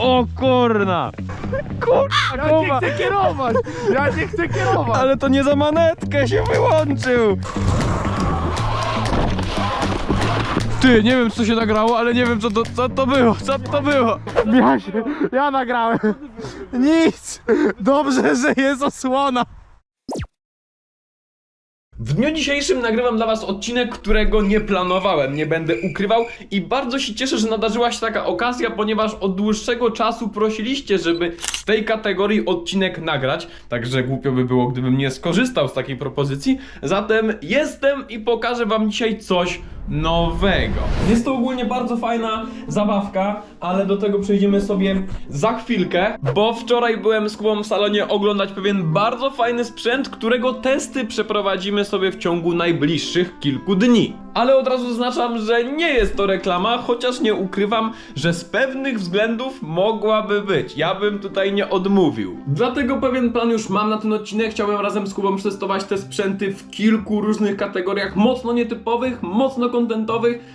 O kurna! Kurna, Ja nie Kuba! chcę kierować! Ja nie chcę kierować! Ale to nie za manetkę się wyłączył! Ty, nie wiem co się nagrało, ale nie wiem co to, co to było, co to było. Ja, się, ja nagrałem. Nic! Dobrze, że jest osłona. W dniu dzisiejszym nagrywam dla was odcinek, którego nie planowałem, nie będę ukrywał i bardzo się cieszę, że nadarzyła się taka okazja, ponieważ od dłuższego czasu prosiliście, żeby z tej kategorii odcinek nagrać, także głupio by było, gdybym nie skorzystał z takiej propozycji. Zatem jestem i pokażę wam dzisiaj coś nowego. Jest to ogólnie bardzo fajna zabawka, ale do tego przejdziemy sobie za chwilkę, bo wczoraj byłem z Kubą w salonie oglądać pewien bardzo fajny sprzęt, którego testy przeprowadzimy sobie w ciągu najbliższych kilku dni. Ale od razu zaznaczam, że nie jest to reklama, chociaż nie ukrywam, że z pewnych względów mogłaby być. Ja bym tutaj nie odmówił. Dlatego pewien plan już mam na ten odcinek. Chciałbym razem z Kubą przetestować te sprzęty w kilku różnych kategoriach, mocno nietypowych, mocno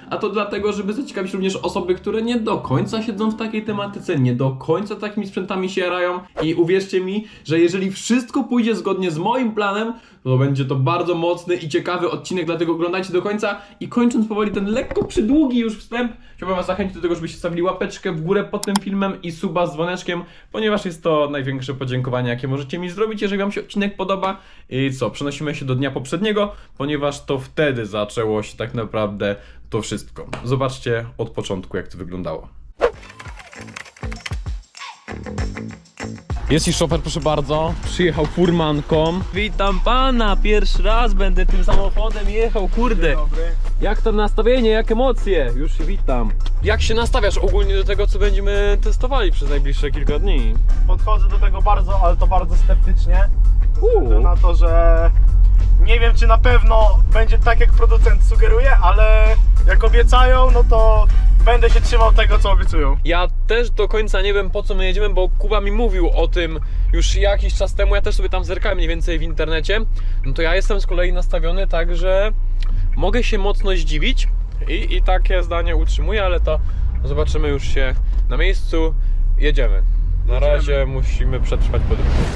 a to dlatego, żeby zaciekawić również osoby, które nie do końca siedzą w takiej tematyce, nie do końca takimi sprzętami się jarają. I uwierzcie mi, że jeżeli wszystko pójdzie zgodnie z moim planem, to będzie to bardzo mocny i ciekawy odcinek, dlatego oglądajcie do końca. I kończąc powoli ten lekko przydługi już wstęp, chciałbym Was zachęcić do tego, żebyście stawili łapeczkę w górę pod tym filmem i suba z dzwoneczkiem, ponieważ jest to największe podziękowanie, jakie możecie mi zrobić, jeżeli Wam się odcinek podoba. I co, przenosimy się do dnia poprzedniego, ponieważ to wtedy zaczęło się tak naprawdę to wszystko. Zobaczcie od początku, jak to wyglądało. Jest i szofer, proszę bardzo. Przyjechał furmanką. Witam pana, pierwszy raz będę tym samochodem jechał, kurde. Jak tam nastawienie, jak emocje? Już się witam. Jak się nastawiasz ogólnie do tego, co będziemy testowali przez najbliższe kilka dni? Podchodzę do tego bardzo, ale to bardzo sceptycznie. Względu na to, że nie wiem, czy na pewno będzie tak, jak producent sugeruje, ale jak obiecają, no to będę się trzymał tego, co obiecują. Ja też do końca nie wiem po co my jedziemy, bo Kuba mi mówił o tym już jakiś czas temu, ja też sobie tam zerkałem mniej więcej w internecie. No to ja jestem z kolei nastawiony tak, że mogę się mocno zdziwić i, i takie zdanie utrzymuję, ale to zobaczymy już się na miejscu. Jedziemy. Na razie musimy przetrwać podróż.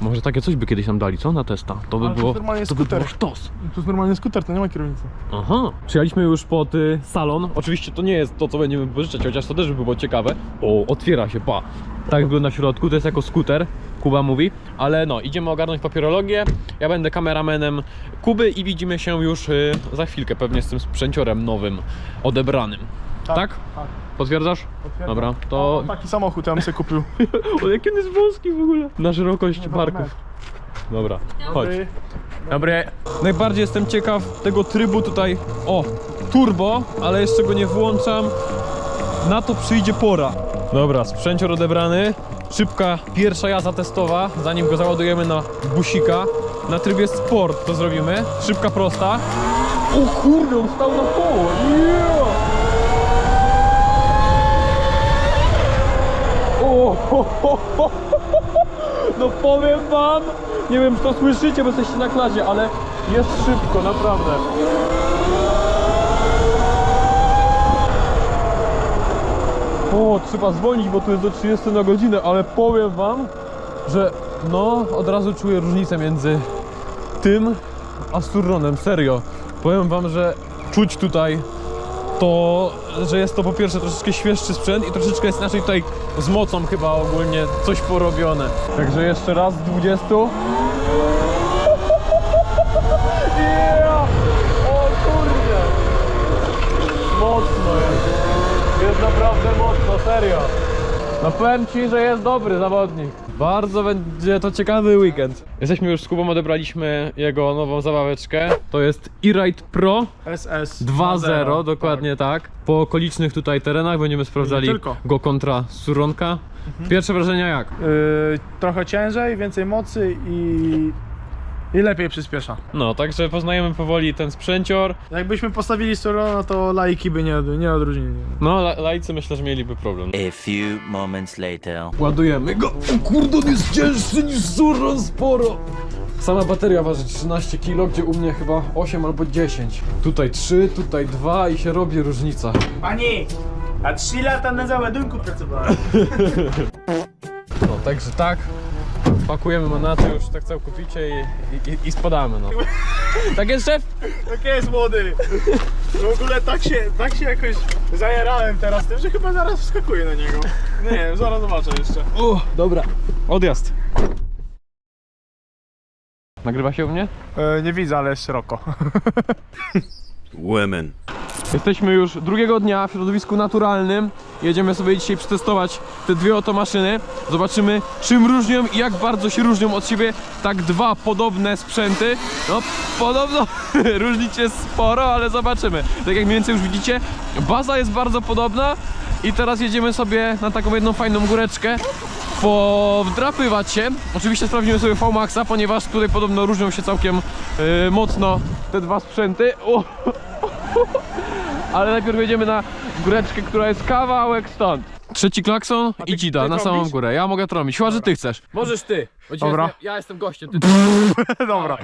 Może takie coś by kiedyś nam dali, co? Na testa. To by Ale to było. normalnie to by skuter. było sztos. To jest normalnie skuter, to nie ma kierownicy. Aha. Przyjechaliśmy już pod y, salon. Oczywiście to nie jest to, co będziemy wypożyczać, chociaż to też by było ciekawe. O, otwiera się, pa. Tak wygląda w środku, to jest jako skuter, Kuba mówi. Ale no, idziemy ogarnąć papierologię. Ja będę kameramenem Kuby i widzimy się już y, za chwilkę, pewnie z tym sprzęciorem nowym, odebranym. Tak? tak. Potwierdzasz? Potwierdzam. Dobra, to... O, taki samochód ja bym sobie kupił. O, jaki on jest wąski w ogóle. Na szerokość Nie, barków. Dobra, chodź. Dobry. Dobry. Najbardziej jestem ciekaw tego trybu tutaj. O, turbo, ale jeszcze go nie włączam. Na to przyjdzie pora. Dobra, sprzęcior odebrany. Szybka pierwsza jazda testowa, zanim go załadujemy na busika. Na trybie sport to zrobimy. Szybka prosta. O kurde, on stał na koło. Yeah! O, No powiem wam, nie wiem czy to słyszycie, bo jesteście na klasie, ale jest szybko, naprawdę. O, trzeba zwolnić, bo tu jest do 30 na godzinę, ale powiem wam, że no, od razu czuję różnicę między tym a Sturronem, serio. Powiem wam, że czuć tutaj to, że jest to po pierwsze troszeczkę świeższy sprzęt i troszeczkę jest inaczej tutaj z mocą chyba ogólnie coś porobione. Także jeszcze raz z 20. Yeah! O kurde! Mocno jest. Jest naprawdę mocno, serio. No powiem Ci, że jest dobry zawodnik. Bardzo będzie to ciekawy weekend. Jesteśmy już z Kubą, odebraliśmy jego nową zabaweczkę. To jest E-Ride Pro SS 2.0, dokładnie tak. Po okolicznych tutaj terenach będziemy sprawdzali tylko. go kontra Suronka. Pierwsze wrażenia jak? Yy, trochę ciężej, więcej mocy i, i lepiej przyspiesza. No, także poznajemy powoli ten sprzęcior. Jakbyśmy postawili Surona, to laiki by nie, nie odróżnili. No, la- lajcy myślę, że mieliby problem. A few moments later. Ładujemy go. O kurde, on jest cięższy niż Suron sporo. Sama bateria waży 13 kg, gdzie u mnie chyba 8 albo 10. Tutaj 3, tutaj 2 i się robi różnica. Pani! A 3 lata na załadunku pracowałem. No, także tak. Pakujemy manaty już tak całkowicie i, i, i spadamy, no. Tak jest, szef? Tak jest młody. W ogóle tak się, tak się jakoś zajarałem teraz tym, że chyba zaraz wskakuję na niego. Nie wiem, zaraz zobaczę jeszcze. Dobra. Odjazd. Nagrywa się u mnie? E, nie widzę, ale jest szeroko. Women. Jesteśmy już drugiego dnia w środowisku naturalnym. Jedziemy sobie dzisiaj przetestować te dwie oto maszyny. Zobaczymy czym różnią i jak bardzo się różnią od siebie tak dwa podobne sprzęty. No podobno różnić jest sporo, ale zobaczymy. Tak jak mniej więcej już widzicie, baza jest bardzo podobna i teraz jedziemy sobie na taką jedną fajną góreczkę powdrapywać się. Oczywiście sprawdzimy sobie V-Maxa, ponieważ tutaj podobno różnią się całkiem yy, mocno te dwa sprzęty. O, ale najpierw jedziemy na góreczkę, która jest kawałek stąd. Trzeci klakson ty- i ty na samą trąbisz? górę. Ja mogę trąbić, chyba że ty chcesz. Możesz ty. bo dzisiaj Dobra. Jestem, ja jestem gościem. Ty... Dobra.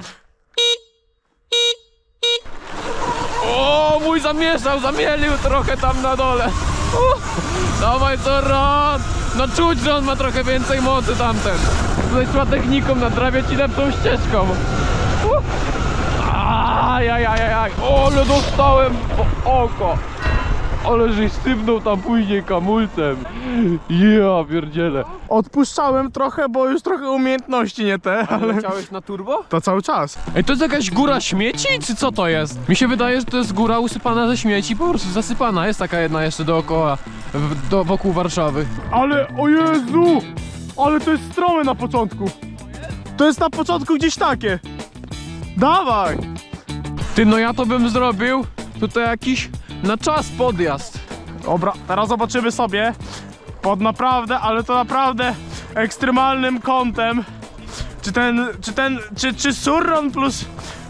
O, mój zamieszał, zamielił trochę tam na dole. Dawaj Ron. No czuć, że on ma trochę więcej mocy tamten. Tutaj trzeba techniką nadrabiać i lepszą ścieżką. U. Ajajajaj, ale dostałem po oko. Ale żeś sypnął tam później kamulcem. Ja pierdzielę. Odpuszczałem trochę, bo już trochę umiejętności nie te, ale... Leciałeś na turbo? To cały czas. Ej, to jest jakaś góra śmieci, czy co to jest? Mi się wydaje, że to jest góra usypana ze śmieci, po prostu zasypana. Jest taka jedna jeszcze dookoła, w, do, wokół Warszawy. Ale, o Jezu! Ale to jest strome na początku. To jest na początku gdzieś takie. Dawaj! Ty, no ja to bym zrobił tutaj jakiś na czas podjazd. Dobra, teraz zobaczymy sobie pod naprawdę, ale to naprawdę ekstremalnym kątem, czy ten, czy ten, czy, czy Surron plus,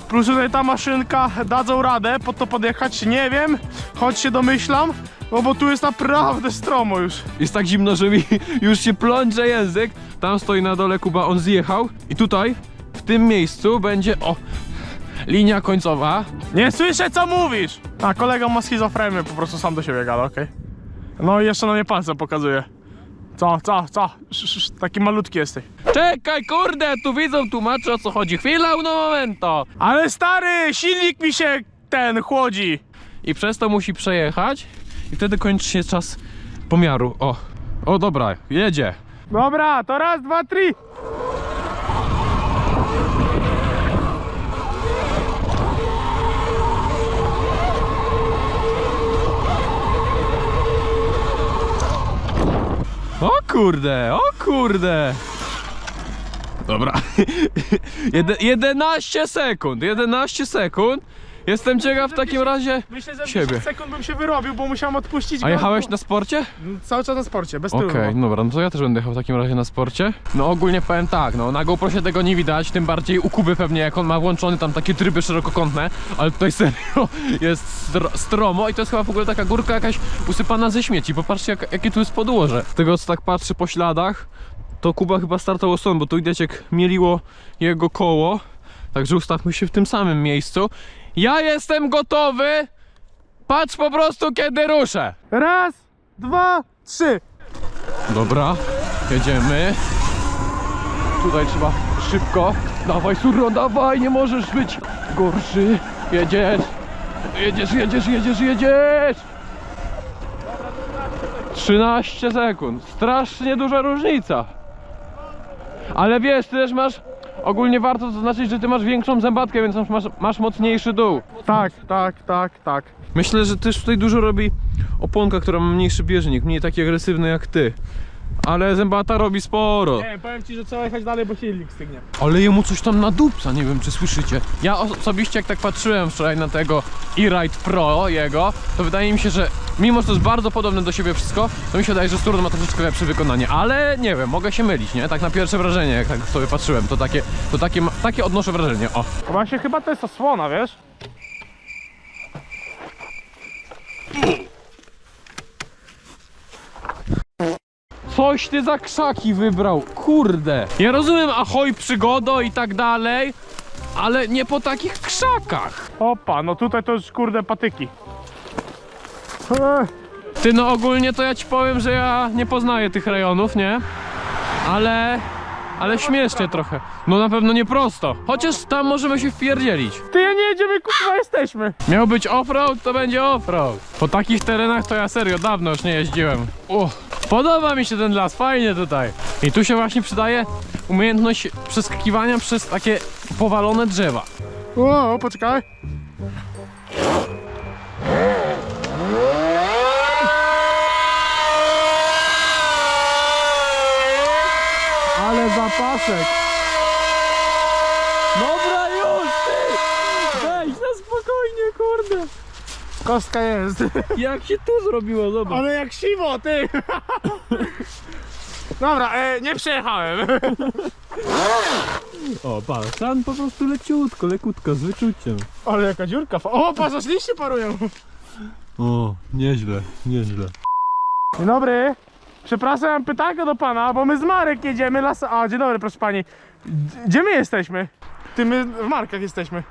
plus tutaj ta maszynka dadzą radę pod to podjechać, nie wiem, choć się domyślam, no bo tu jest naprawdę stromo już. Jest tak zimno, że mi już się plącze język. Tam stoi na dole Kuba, on zjechał. I tutaj, w tym miejscu będzie, o, linia końcowa. Nie słyszę co mówisz! A kolega ma schizofrenię, po prostu sam do siebie gada, okej. No i jeszcze na mnie palcem pokazuje. Co, co, co? Sz, sz, taki malutki jesteś. Czekaj, kurde, tu widzą, tłumaczę o co chodzi. Chwila, uno momento. Ale stary, silnik mi się ten chłodzi. i przez to musi przejechać i wtedy kończy się czas pomiaru. O, o dobra, jedzie. Dobra, to raz, dwa, trzy. O kurde, o kurde. Dobra. Jede, 11 sekund, 11 sekund. Jestem ciekaw w takim razie. Myślę, że Siebie. 10 sekund bym się wyrobił, bo musiałem odpuścić A go. jechałeś na sporcie? Cały czas na sporcie, bez tyłu. Okej, dobra, no to ja też będę jechał w takim razie na sporcie. No ogólnie powiem tak, no na GoProsie tego nie widać, tym bardziej u Kuby pewnie jak on ma włączony tam takie tryby szerokokątne, ale tutaj serio jest stro, stromo i to jest chyba w ogóle taka górka jakaś usypana ze śmieci. Popatrzcie jak, jakie tu jest podłoże. Z tego co tak patrzę po śladach, to Kuba chyba startował stąd, bo tu widać jak mieliło jego koło. Także ustawmy się w tym samym miejscu. Ja jestem gotowy! Patrz po prostu kiedy ruszę! Raz, dwa, trzy. Dobra, jedziemy. Tutaj trzeba szybko. Dawaj, Surro, dawaj, nie możesz być gorszy. Jedziesz, jedziesz, jedziesz, jedziesz, jedziesz. 13 sekund. Strasznie duża różnica. Ale wiesz, ty też masz. Ogólnie warto zaznaczyć, że ty masz większą zębatkę, więc masz, masz mocniejszy dół. Tak, tak, tak, tak. Myślę, że też tutaj dużo robi oponka, która ma mniejszy bieżnik, mniej taki agresywny jak ty. Ale zębata robi sporo. Nie, powiem ci, że trzeba jechać dalej, bo silnik stygnie. Ale jemu coś tam nadupca, nie wiem czy słyszycie. Ja osobiście jak tak patrzyłem wczoraj na tego e-Ride Pro jego, to wydaje mi się, że mimo, że to jest bardzo podobne do siebie wszystko, to mi się wydaje, że Sturm ma troszeczkę lepsze wykonanie. Ale nie wiem, mogę się mylić, nie? Tak na pierwsze wrażenie, jak tak sobie patrzyłem, to takie, to takie, takie odnoszę wrażenie. O. Właśnie chyba to jest osłona, wiesz? Coś ty za krzaki wybrał, kurde. Ja rozumiem ahoj przygodo i tak dalej, ale nie po takich krzakach. Opa, no tutaj to już kurde patyki. Ty no ogólnie to ja ci powiem, że ja nie poznaję tych rejonów, nie? Ale... Ale śmiesznie trochę. No na pewno nie prosto. Chociaż tam możemy się wpierdzielić. Ty nie jedziemy, kurwa, jesteśmy. Miał być offroad, to będzie offroad. Po takich terenach to ja serio dawno już nie jeździłem. O, podoba mi się ten las, fajnie tutaj. I tu się właśnie przydaje umiejętność przeskakiwania przez takie powalone drzewa. O, poczekaj. Ale zapasek. Dobra już, ty! Wejdź na spokojnie, kurde. Kostka jest. Jak się tu zrobiło, zobacz. Ale jak siwo, ty. Dobra, e, nie przejechałem. O, patrz, tam po prostu leciutko, lekutko, z wyczuciem. Ale jaka dziurka. fa- O, patrz, aż liście parują. O, nieźle, nieźle. Dzień dobry. Przepraszam, mam pytankę do pana, bo my z Marek jedziemy las... A, dzień dobry, proszę pani. Gdzie my jesteśmy? Ty, my w Markach jesteśmy.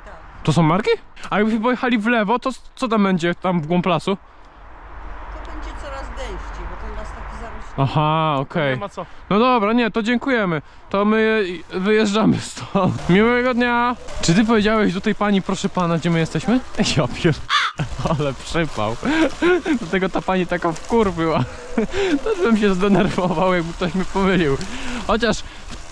To są marki? A jakbyśmy pojechali w lewo, to co tam będzie tam w głąb lasu? To będzie coraz gęściej, bo ten las taki zarośnięty. Aha, okej. Nie ma co. No dobra, nie, to dziękujemy. To my wyjeżdżamy stąd. Miłego dnia. Czy ty powiedziałeś do tej pani, proszę pana, gdzie my jesteśmy? Ja pier... Ale przypał. Dlatego ta pani taka wkurwiła. Też bym się zdenerwował, jakby ktoś mi pomylił. Chociaż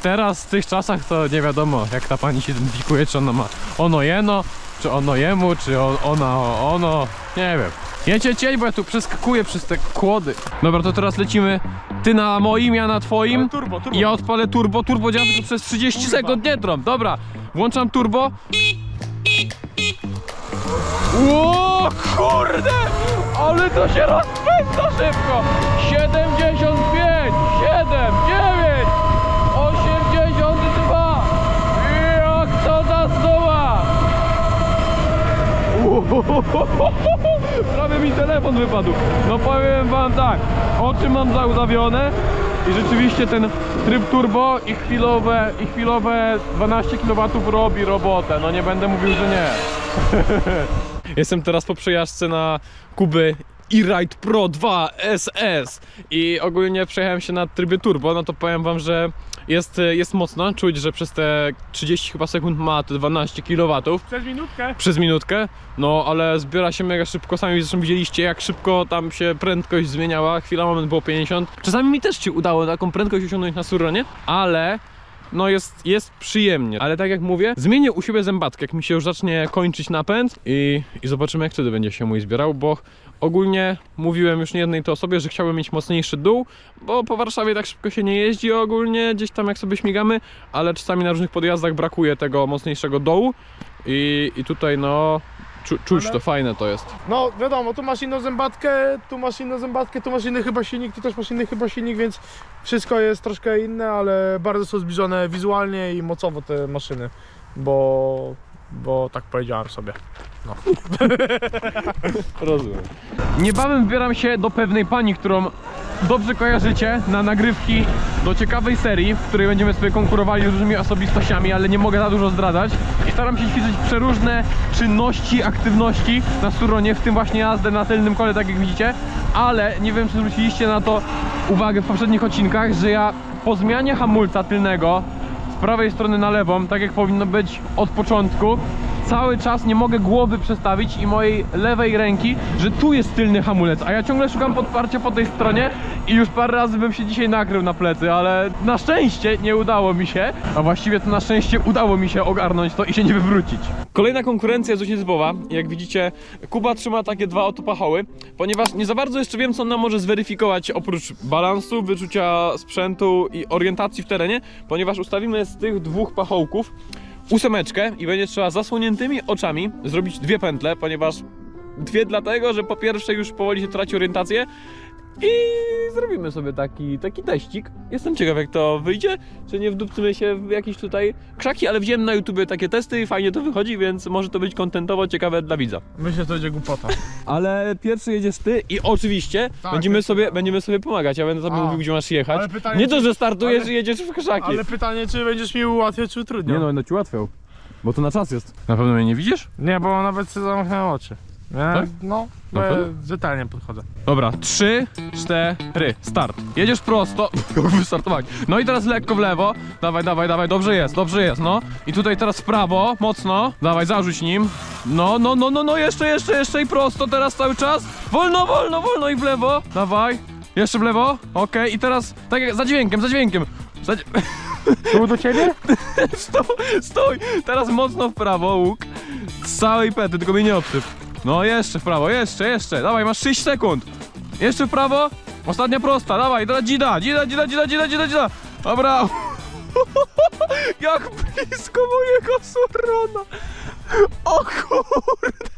teraz w tych czasach to nie wiadomo, jak ta pani się identyfikuje, czy ona ma ono jeno, czy ono jemu, czy on, ona o ono. Nie wiem. Jecie cień, bo ja tu przeskakuję przez te kłody. Dobra, to teraz lecimy. Ty na moim, ja na twoim. Turbo, turbo. I ja odpalę turbo, turbo działa tylko przez 30 Kurwa. sekund, nie trąb. Dobra, włączam turbo. Ło, kurde! Ale to się rozpędza szybko! 75, 7, 9, 82! Jak to zasuwa! Prawie mi telefon wypadł. No powiem wam tak, oczy mam zaudawione i rzeczywiście ten tryb turbo i chwilowe, i chwilowe 12 kW robi robotę. No nie będę mówił, że nie. Jestem teraz po przejażdżce na Kuby e-Ride Pro 2 SS i ogólnie przejechałem się na trybie turbo, no to powiem wam, że jest, jest mocno, czuć, że przez te 30 chyba sekund ma te 12 kW Przez minutkę. przez minutkę, no ale zbiera się mega szybko, sami zresztą widzieliście jak szybko tam się prędkość zmieniała, chwila moment było 50. Czasami mi też się udało taką prędkość osiągnąć na suronie, ale no jest, jest przyjemnie, ale tak jak mówię, zmienię u siebie zębatkę, jak mi się już zacznie kończyć napęd i, i zobaczymy jak wtedy będzie się mój zbierał, bo ogólnie mówiłem już nie jednej to osobie, że chciałbym mieć mocniejszy dół, bo po Warszawie tak szybko się nie jeździ ogólnie, gdzieś tam jak sobie śmigamy, ale czasami na różnych podjazdach brakuje tego mocniejszego dołu i, i tutaj no czu, czuć Ale- to, fajne to jest. No wiadomo, tu masz inną zębatkę, tu masz inną zębatkę, tu masz inny chyba silnik, tu też masz inny chyba silnik, więc wszystko jest troszkę inne, ale bardzo są zbliżone wizualnie i mocowo te maszyny, bo, bo tak powiedziałem sobie. Rozumiem. Niebawem wybieram się do pewnej pani, którą dobrze kojarzycie na nagrywki do ciekawej serii, w której będziemy sobie konkurowali z różnymi osobistościami, ale nie mogę za dużo zdradzać. I staram się ćwiczyć przeróżne czynności, aktywności na suronie, w tym właśnie jazdę na tylnym kole, tak jak widzicie. Ale nie wiem, czy zwróciliście na to uwagę w poprzednich odcinkach, że ja po zmianie hamulca tylnego prawej strony na lewą, tak jak powinno być od początku, cały czas nie mogę głowy przestawić i mojej lewej ręki, że tu jest tylny hamulec, a ja ciągle szukam podparcia po tej stronie i już parę razy bym się dzisiaj nakrył na plecy, ale na szczęście nie udało mi się, a właściwie to na szczęście udało mi się ogarnąć to i się nie wywrócić. Kolejna konkurencja jest dość nietypowa. Jak widzicie, Kuba trzyma takie dwa oto pachoły, ponieważ nie za bardzo jeszcze wiem, co ona może zweryfikować oprócz balansu, wyczucia sprzętu i orientacji w terenie, ponieważ ustawimy z tych dwóch pachołków ósemeczkę i będzie trzeba zasłoniętymi oczami zrobić dwie pętle, ponieważ dwie dlatego, że po pierwsze już powoli się traci orientację i zrobimy sobie taki, taki teścik. Jestem ciekaw jak to wyjdzie, czy nie wdupcymy się w jakieś tutaj krzaki, ale wziąłem na YouTubie takie testy i fajnie to wychodzi, więc może to być kontentowo ciekawe dla widza. Myślę, że to będzie głupota. Ale pierwszy jedziesz ty i oczywiście Tak, będziemy, jest sobie, będziemy sobie pomagać. Ja będę tobie A. mówił, gdzie masz jechać. Ale pytanie, nie to, czy- że startujesz ale- i jedziesz w krzaki. Ale pytanie, czy będziesz mi ułatwiał, czy utrudniał? Nie no, będę ci łatwiał. Bo to na czas jest. Na pewno mnie nie widzisz? Nie, bo nawet sobie zamknąłem oczy. Ja, Tak? No, to- rzetelnie podchodzę. Dobra, trzy, cztery, start. Jedziesz prosto, jak wystartować. No i teraz lekko w lewo. Dawaj, dawaj, dawaj, dobrze jest, dobrze jest, no. I tutaj teraz w prawo, mocno. Dawaj, zarzuć nim. No, no, no, no, no, jeszcze, jeszcze, jeszcze i prosto teraz cały czas. Wolno, wolno, wolno i w lewo. Dawaj. Jeszcze w lewo. Okej, i teraz tak jak za dźwiękiem, za dźwiękiem. Za... dź- Tu do ciebie? Stój, stój! Teraz mocno w prawo, łuk. Z całej pety, tylko mnie nie obsyp. No jeszcze w prawo, jeszcze, jeszcze. Dawaj, masz 6 sekund. Jeszcze w prawo. Ostatnia prosta, dawaj, teraz dzida, dzida, dzida, dzida, dzida, dzida, dzida. Dobra. Jak blisko mojego surona. O kurde.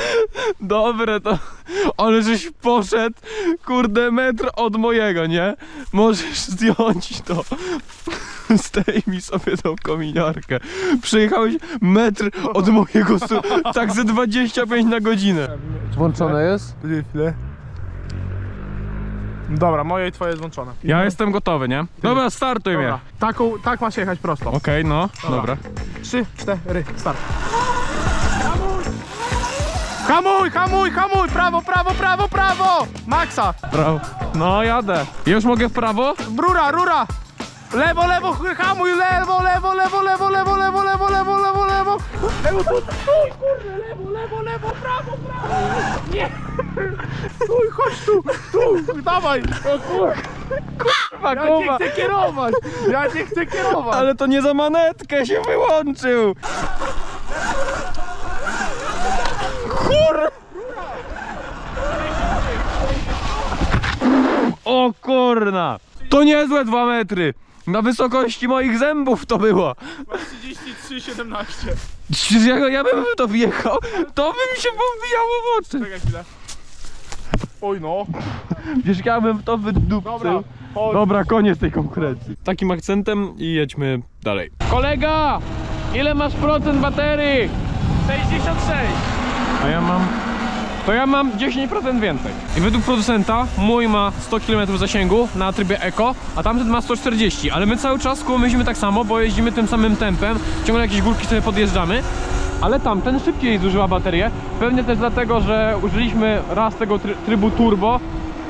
Dobre to, ale żeś poszedł, kurde, metr od mojego, nie? Możesz zdjąć to. Zdejmij sobie tą kominiarkę. Przejechałeś metr od mojego stu... tak ze 25 na godzinę. Włączone jest? Chwilę. Dobra, moje i twoje jest włączone. Ja jestem gotowy, nie? Dobra, startuj mnie. Dobra. Taką, tak masz jechać prosto. Okej, no, dobra. Trzy, cztery, start. Hamuj, hamuj, hamuj! Prawo, prawo, prawo, prawo! Maxa! Brawo. No, jadę. Już mogę w prawo? Rura, rura! Lewo, lewo, hamuj, lewo, lewo, lewo, lewo, lewo, lewo, lewo, lewo, lewo, lewo! Lewo, tu, stój, kurde, lewo, lewo, lewo, prawo, prawo! Nie! Stój, chodź tu, tu, dawaj! O kur... Kurwa, Ja nie chcę kierować! Ja nie chcę kierować! Ale to nie za manetkę się wyłączył. Kur... O kurna! To niezłe dwa metry! Na wysokości moich zębów to było! 33,17 Przecież jak ja bym w to wjechał, to by mi się powijało w oczy! Czekaj chwilę. Oj no. Wiesz, ja bym w to wydupcył. Dobra, chodź. Dobra, koniec tej konkurencji. Takim akcentem i jedźmy dalej. Kolega! Ile masz procent baterii? 66. A ja mam... To ja mam 10% więcej. I według producenta mój ma 100 km zasięgu na trybie Eco, a tamten ma 140, ale my cały czas myślimy tak samo, bo jeździmy tym samym tempem, ciągle jakieś górki sobie podjeżdżamy, ale tamten szybciej zużywa baterię. Pewnie też dlatego, że użyliśmy raz tego try trybu turbo,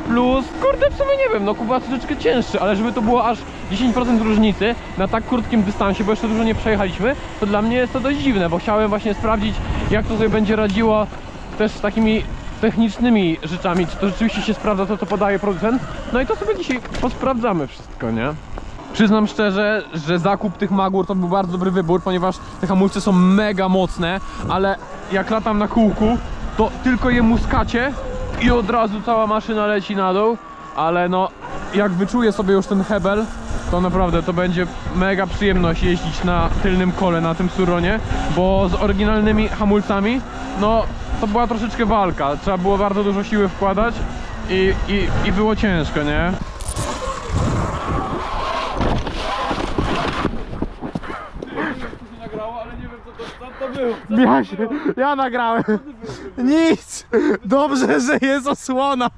plus, kurde, w sumie nie wiem, no Kuba troszeczkę cięższy, ale żeby to było aż 10% różnicy na tak krótkim dystansie, bo jeszcze dużo nie przejechaliśmy, to dla mnie jest to dość dziwne, bo chciałem właśnie sprawdzić, jak to sobie będzie radziło też z takimi technicznymi rzeczami, czy to rzeczywiście się sprawdza to, co podaje producent. No i to sobie dzisiaj posprawdzamy wszystko, nie? Przyznam szczerze, że zakup tych Magur to był bardzo dobry wybór, ponieważ te hamulce są mega mocne, ale jak latam na kółku, to tylko je muskacie i od razu cała maszyna leci na dół, ale no jak wyczuję sobie już ten hebel, to naprawdę to będzie mega przyjemność jeździć na tylnym kole na tym Suronie, bo z oryginalnymi hamulcami, no to była troszeczkę walka, trzeba było bardzo dużo siły wkładać i, i, i było ciężko, nie? Ja, się, ja nagrałem. Nic. Dobrze, że jest osłona.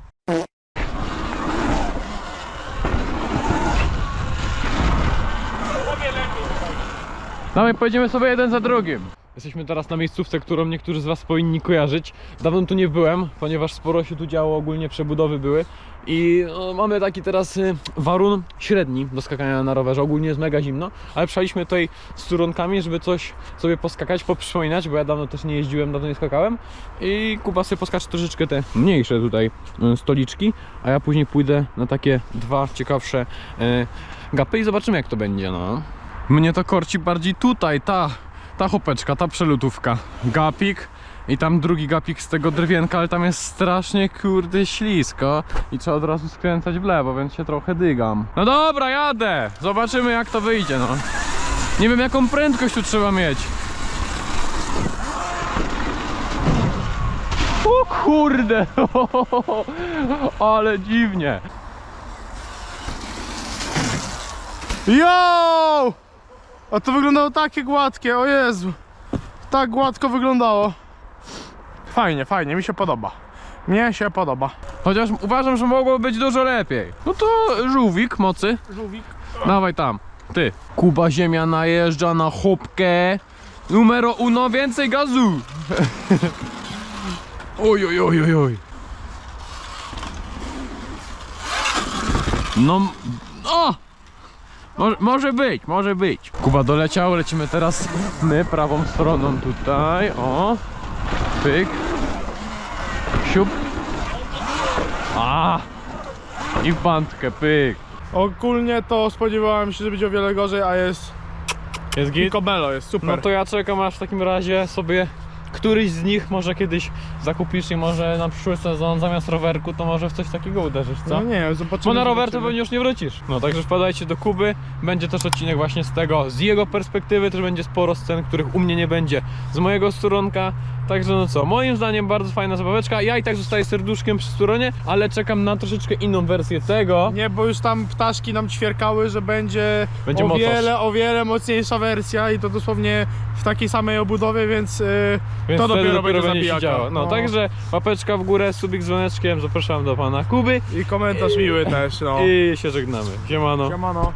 Dawaj, pojedziemy sobie jeden za drugim. Jesteśmy teraz na miejscówce, którą niektórzy z Was powinni kojarzyć. Dawno tu nie byłem, ponieważ sporo się tu działo, ogólnie przebudowy były. I no, mamy taki teraz y, warun średni do skakania na rowerze. Ogólnie jest mega zimno, ale przyjechaliśmy tutaj z turonkami, żeby coś sobie poskakać, poprzypominać, bo ja dawno też nie jeździłem, dawno nie skakałem. I Kuba sobie poskacze troszeczkę te mniejsze tutaj y, stoliczki, a ja później pójdę na takie dwa ciekawsze y, gapy i zobaczymy jak to będzie, no. Mnie to korci bardziej tutaj, ta, ta chopeczka, ta przelutówka. Gapik i tam drugi gapik z tego drwienka, ale tam jest strasznie kurde ślisko i trzeba od razu skręcać w lewo, więc się trochę dygam. No dobra, jadę! Zobaczymy jak to wyjdzie, no. Nie wiem jaką prędkość tu trzeba mieć. O kurde! Ale dziwnie. Yo! A to wyglądało takie gładkie, o Jezu. Tak gładko wyglądało. Fajnie, fajnie, mi się podoba. Mnie się podoba. Chociaż uważam, że mogło być dużo lepiej. No to żółwik mocy. Żółwik. Dawaj tam. Ty. Kuba Ziemia najeżdża na chopkę. Numero uno, więcej gazu! oj, oj, oj, oj, oj. No, o! Może, może być, może być. Kuba doleciał, lecimy teraz my prawą stroną tutaj, o. Pyk. Siup. A! I w bandkę, pyk. Ogólnie to spodziewałem się, że będzie o wiele gorzej, a jest Jest git? Picobello, jest super. No to ja czekam aż w takim razie sobie któryś z nich może kiedyś zakupisz i może na przyszły sezon zamiast rowerku to może w coś takiego uderzysz, co? No nie, zobaczymy. Bo na rower to pewnie już nie wrócisz. No także wpadajcie do Kuby. Będzie też odcinek właśnie z tego, z jego perspektywy też będzie sporo scen, których u mnie nie będzie. Z mojego stronka. Także no co, moim zdaniem bardzo fajna zabaweczka. Ja i tak zostaję serduszkiem przy stronie, ale czekam na troszeczkę inną wersję tego. Nie, bo już tam ptaszki nam ćwierkały, że będzie, Będzie o mocarz. wiele, o wiele mocniejsza wersja i to dosłownie w takiej samej obudowie, więc, yy, Więc to wtedy dopiero, będzie zabijaka. działo. No, także łapeczka w górę, subik z dzwoneczkiem. Zapraszam do pana Kuby I komentarz miły też, no. i się żegnamy. Siemano. Siemano.